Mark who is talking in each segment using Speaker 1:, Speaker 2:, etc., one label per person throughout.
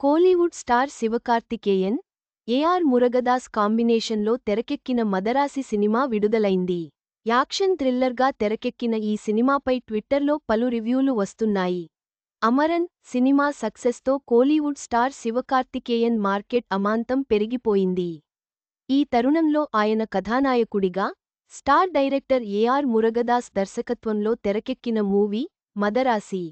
Speaker 1: Kollywood star Sivakarthikeyan AR Murugadoss కాంబినేషన్లో తెరకెక్కిన Madharaasi cinema విడుదలైంది. యాక్షన్ థ్రిల్లర్గా తెరకెక్కిన ఈ సినిమాపై ట్విట్టర్లో పలు రివ్యూలు వస్తున్నాయి. అమరన్ సినిమా సక్సెస్తో కోలీవుడ్ స్టార్ శివకార్తికేయన్ మార్కెట్ అమాంతం పెరిగిపోయింది. ఈ తరుణంలో ఆయన కథానాయకుడిగా స్టార్ డైరెక్టర్ ఏఆర్ మురగదాస్ దర్శకత్వంలో తెరకెక్కిన మూవీ మదరాసి.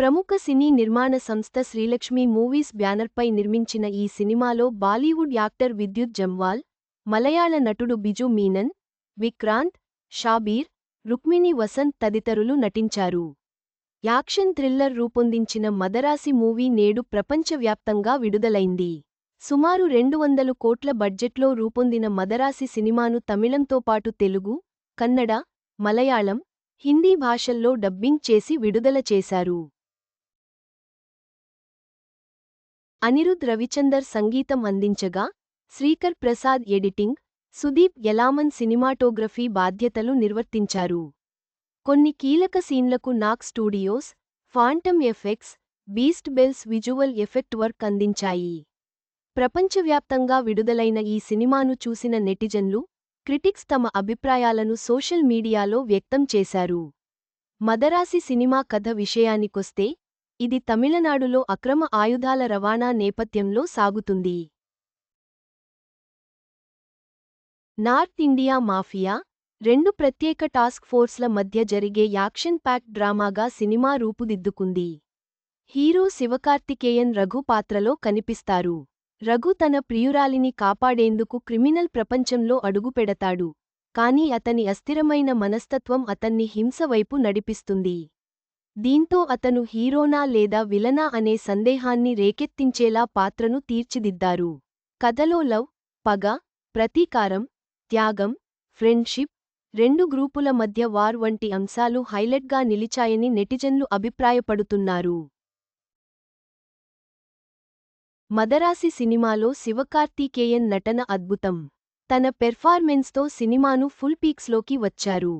Speaker 1: ప్రముఖ సినీ నిర్మాణ సంస్థ శ్రీలక్ష్మి మూవీస్ బ్యానర్పై నిర్మించిన ఈ సినిమాలో బాలీవుడ్ యాక్టర్ విద్యుత్ జమ్వాల్ మలయాళ నటుడు బిజు మీనన్ విక్రాంత్ షాబీర్ రుక్మిణి వసంత్ తదితరులు నటించారు. యాక్షన్ థ్రిల్లర్ రూపొందించిన మదరాసి మూవీ నేడు ప్రపంచవ్యాప్తంగా విడుదలైంది. సుమారు రెండు వందలు కోట్ల బడ్జెట్లో రూపొందిన మదరాసి సినిమాను తమిళంతో పాటు తెలుగు కన్నడ మలయాళం హిందీ భాషల్లో డబ్బింగ్ చేసి విడుదల చేశారు. అనిరుద్ రవిచందర్ సంగీతం అందించగా శ్రీకర్ ప్రసాద్ ఎడిటింగ్ సుదీప్ యలామన్ సినిమాటోగ్రఫీ బాధ్యతలు నిర్వర్తించారు. కొన్ని కీలక సీన్లకు knack studios phantom effects beast bells visual effect work అందించాయి. ప్రపంచవ్యాప్తంగా విడుదలైన ఈ సినిమాను చూసిన నెటిజన్లు క్రిటిక్స్ తమ అభిప్రాయాలను సోషల్ మీడియాలో వ్యక్తం చేశారు. మదరాసి సినిమా కథ విషయానికొస్తే ఇది తమిళనాడులో అక్రమ ఆయుధాల రవాణా నేపథ్యంలో సాగుతుంది. నార్త్ ఇండియా మాఫియా రెండు ప్రత్యేక టాస్క్ ఫోర్స్ల మధ్య జరిగే యాక్షన్ ప్యాక్ డ్రామాగా సినిమా రూపుదిద్దుకుంది. హీరో శివకార్తికేయన్ రఘు పాత్రలో కనిపిస్తారు. రఘు తన ప్రియురాలిని కాపాడేందుకు క్రిమినల్ ప్రపంచంలో అడుగుపెడతాడు కాని అతని అస్థిరమైన మనస్తత్వం అతన్ని హింస వైపు నడిపిస్తుంది. దీంతో అతను హీరోనా లేదా విలనా అనే సందేహాన్ని రేకెత్తించేలా పాత్రను తీర్చిదిద్దారు. కథలో లవ్ పగ ప్రతీకారం త్యాగం ఫ్రెండ్షిప్ రెండు గ్రూపుల మధ్య వార్ వంటి అంశాలు హైలైట్గా నిలిచాయని నెటిజన్లు అభిప్రాయపడుతున్నారు. మదరాసి సినిమాలో శివకార్తికేయన్ నటన అద్భుతం. తన పెర్ఫార్మెన్స్తో సినిమాను ఫుల్ పీక్స్లోకి వచ్చారు.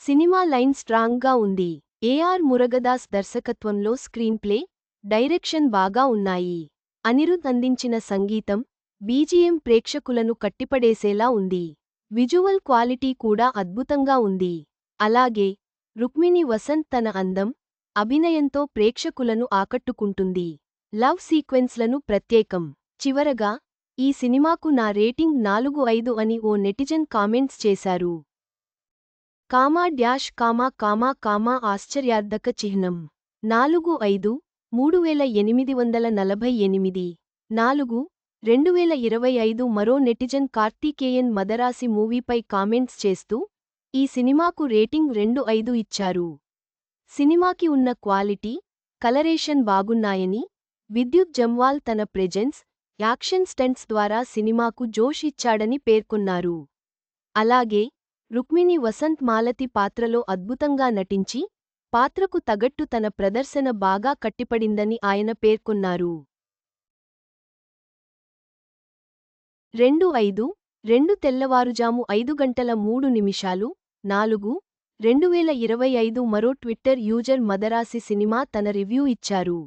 Speaker 1: సినిమా లైన్ స్ట్రాంగ్గా ఉంది. ఏఆర్ మురగదాస్ దర్శకత్వంలో స్క్రీన్ప్లే డైరెక్షన్ బాగా ఉన్నాయి. అనిరుద్ అందించిన సంగీతం బీజీఎం ప్రేక్షకులను కట్టిపడేసేలా ఉంది. విజువల్ క్వాలిటీ కూడా అద్భుతంగా ఉంది. అలాగే రుక్మిణి వసంత్ తన అందం అభినయంతో ప్రేక్షకులను ఆకట్టుకుంటుంది. లవ్ సీక్వెన్స్లను ప్రత్యేకం. చివరగా ఈ సినిమాకు నా రేటింగ్ నాలుగు ఐదు అని ఓ నెటిజన్ కామెంట్స్ చేశారు. Comma dash comma comma comma ఆశ్చర్యార్థక చిహ్నం. నాలుగు ఐదు మూడు వేల ఎనిమిది వందల నలభై ఎనిమిది. నాలుగు రెండు వేల ఇరవై ఐదు మరో నెటిజన్ కార్తీకేయన్ మదరాసి మూవీపై కామెంట్స్ చేస్తూ ఈ సినిమాకు రేటింగ్ రెండు ఐదు ఇచ్చారు. సినిమాకి ఉన్న క్వాలిటీ కలరేషన్ బాగున్నాయని విద్యుత్ జమ్వాల్ తన ప్రెజెన్స్ యాక్షన్ స్టంట్స్ ద్వారా సినిమాకు జోష్ ఇచ్చాడని పేర్కొన్నారు. అలాగే రుక్మిణి వసంత్ మాలతి పాత్రలో అద్భుతంగా నటించి పాత్రకు తగట్టు తన ప్రదర్శన బాగా కట్టిపడిందని ఆయన పేర్కొన్నారు. రెండు ఐదు రెండు తెల్లవారుజాము ఐదు గంటల మూడు నిమిషాలు నాలుగు రెండు వేల ఇరవై ఐదు మరో ట్విట్టర్ యూజర్ మదరాసి సినిమా తన రివ్యూ ఇచ్చారు.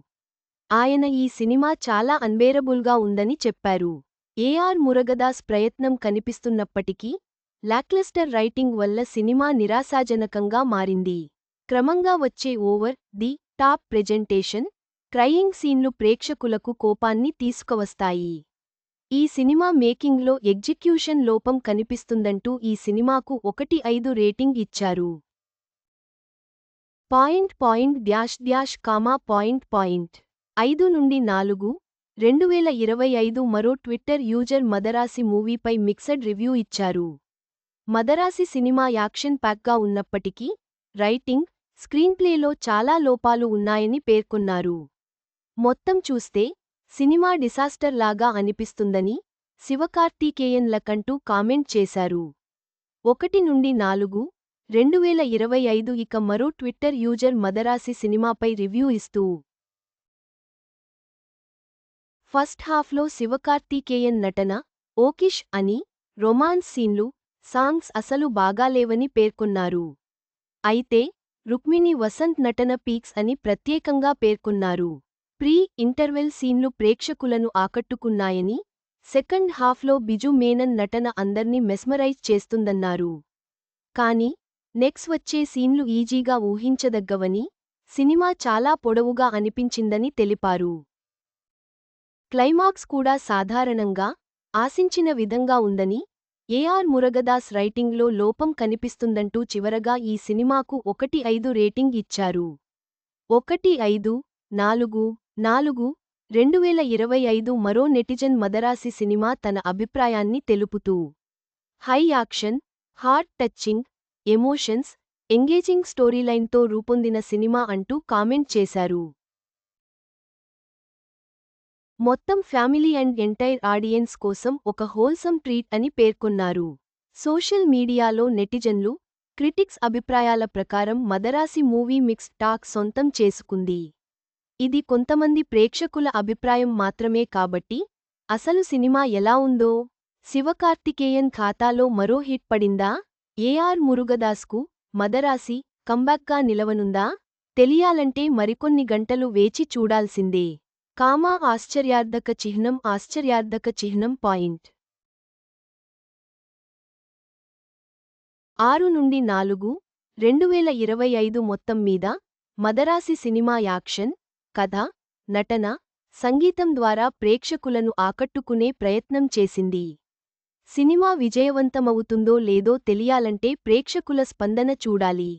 Speaker 1: ఆయన ఈ సినిమా చాలా అన్బేరబుల్గా ఉందని చెప్పారు. ఏఆర్ మురగదాస్ ప్రయత్నం కనిపిస్తున్నప్పటికీ లాక్లెస్టర్ రైటింగ్ వల్ల సినిమా నిరాశాజనకంగా మారింది. క్రమంగా వచ్చే over the top presentation crying సీన్లు ప్రేక్షకులకు కోపాన్ని తీసుకువస్తాయి. ఈ సినిమా మేకింగ్లో ఎగ్జిక్యూషన్ లోపం కనిపిస్తుందంటూ ఈ సినిమాకు ఒకటి ఐదు రేటింగ్ ఇచ్చారు. Point point dash dash comma point point ఐదు నుండి నాలుగు రెండు వేల ఇరవై ఐదు మరో ట్విట్టర్ యూజర్ మదరాసి మూవీపై మిక్సడ్ రివ్యూ ఇచ్చారు. మదరాసి సినిమా యాక్షన్ ప్యాక్గా ఉన్నప్పటికీ రైటింగ్ స్క్రీన్ప్లేలో చాలా లోపాలు ఉన్నాయని పేర్కొన్నారు. మొత్తం చూస్తే సినిమా డిసాస్టర్ లాగా అనిపిస్తుందని శివకార్తీకేయన్లకంటూ కామెంట్ చేశారు. ఒకటి నుండి నాలుగు రెండు వేల ఇరవై ఐదు ఇక మరో ట్విట్టర్ యూజర్ మదరాసి సినిమాపై రివ్యూ ఇస్తూ ఫస్ట్ హాఫ్లో శివకార్తీకేయన్ నటన ఓకిష్ అని రొమాన్స్ సీన్లు సాంగ్స్ అసలు బాగాలేవని పేర్కొన్నారు. అయితే రుక్మిణి వసంత్ నటన పీక్స్ అని ప్రత్యేకంగా పేర్కొన్నారు. ప్రీ ఇంటర్వెల్ సీన్లు ప్రేక్షకులను ఆకట్టుకున్నాయని సెకండ్ హాఫ్లో బిజు మేనన్ నటన అందర్నీ మెస్మరైజ్ చేస్తుందన్నారు. కాని నెక్స్ వచ్చే సీన్లు ఈజీగా ఊహించదగ్గవని సినిమా చాలా పొడవుగా అనిపించిందని తెలిపారు. క్లైమాక్స్ కూడా సాధారణంగా ఆశించిన విధంగా ఉందని ఏఆర్ మురగదాస్ రైటింగ్లో లోపం కనిపిస్తుందంటూ చివరగా ఈ సినిమాకు ఒకటి ఐదు రేటింగ్ ఇచ్చారు. ఒకటి ఐదు నాలుగు నాలుగు రెండువేల ఇరవై ఐదు మరో నెటిజన్ మదరాసి సినిమా తన అభిప్రాయాన్ని తెలుపుతూ high action heart touching emotions engaging స్టోరీలైన్తో రూపొందిన సినిమా అంటూ కామెంట్ చేశారు. మొత్తం ఫ్యామిలీ అండ్ ఎంటైర్ ఆడియన్స్ కోసం ఒక హోల్సమ్ ట్రీట్ అని పేర్కొన్నారు. సోషల్ మీడియాలో నెటిజన్లు క్రిటిక్స్ అభిప్రాయాల ప్రకారం మదరాసి మూవీ మిక్స్ టాక్ సొంతం చేసుకుంది. ఇది కొంతమంది ప్రేక్షకుల అభిప్రాయం మాత్రమే కాబట్టి అసలు సినిమా ఎలా ఉందో శివకార్తికేయన్ ఖాతాలో మరో హిట్ పడిందా ఏఆర్ మురుగదాస్కు మదరాసి కంబ్యాక్గా నిలవనుందా తెలియాలంటే మరికొన్ని గంటలు వేచి చూడాల్సిందే. కామా ఆశ్చర్యార్థక చిహ్నం ఆశ్చర్యార్థక చిహ్నం పాయింట్. ఆరు నుండి నాలుగు రెండువేల ఇరవై ఐదు మొత్తం మీద మదరాసి సినిమా యాక్షన్ కథ నటన సంగీతం ద్వారా ప్రేక్షకులను ఆకట్టుకునే ప్రయత్నం చేసింది. సినిమా విజయవంతమవుతుందో లేదో తెలియాలంటే ప్రేక్షకుల స్పందన చూడాలి.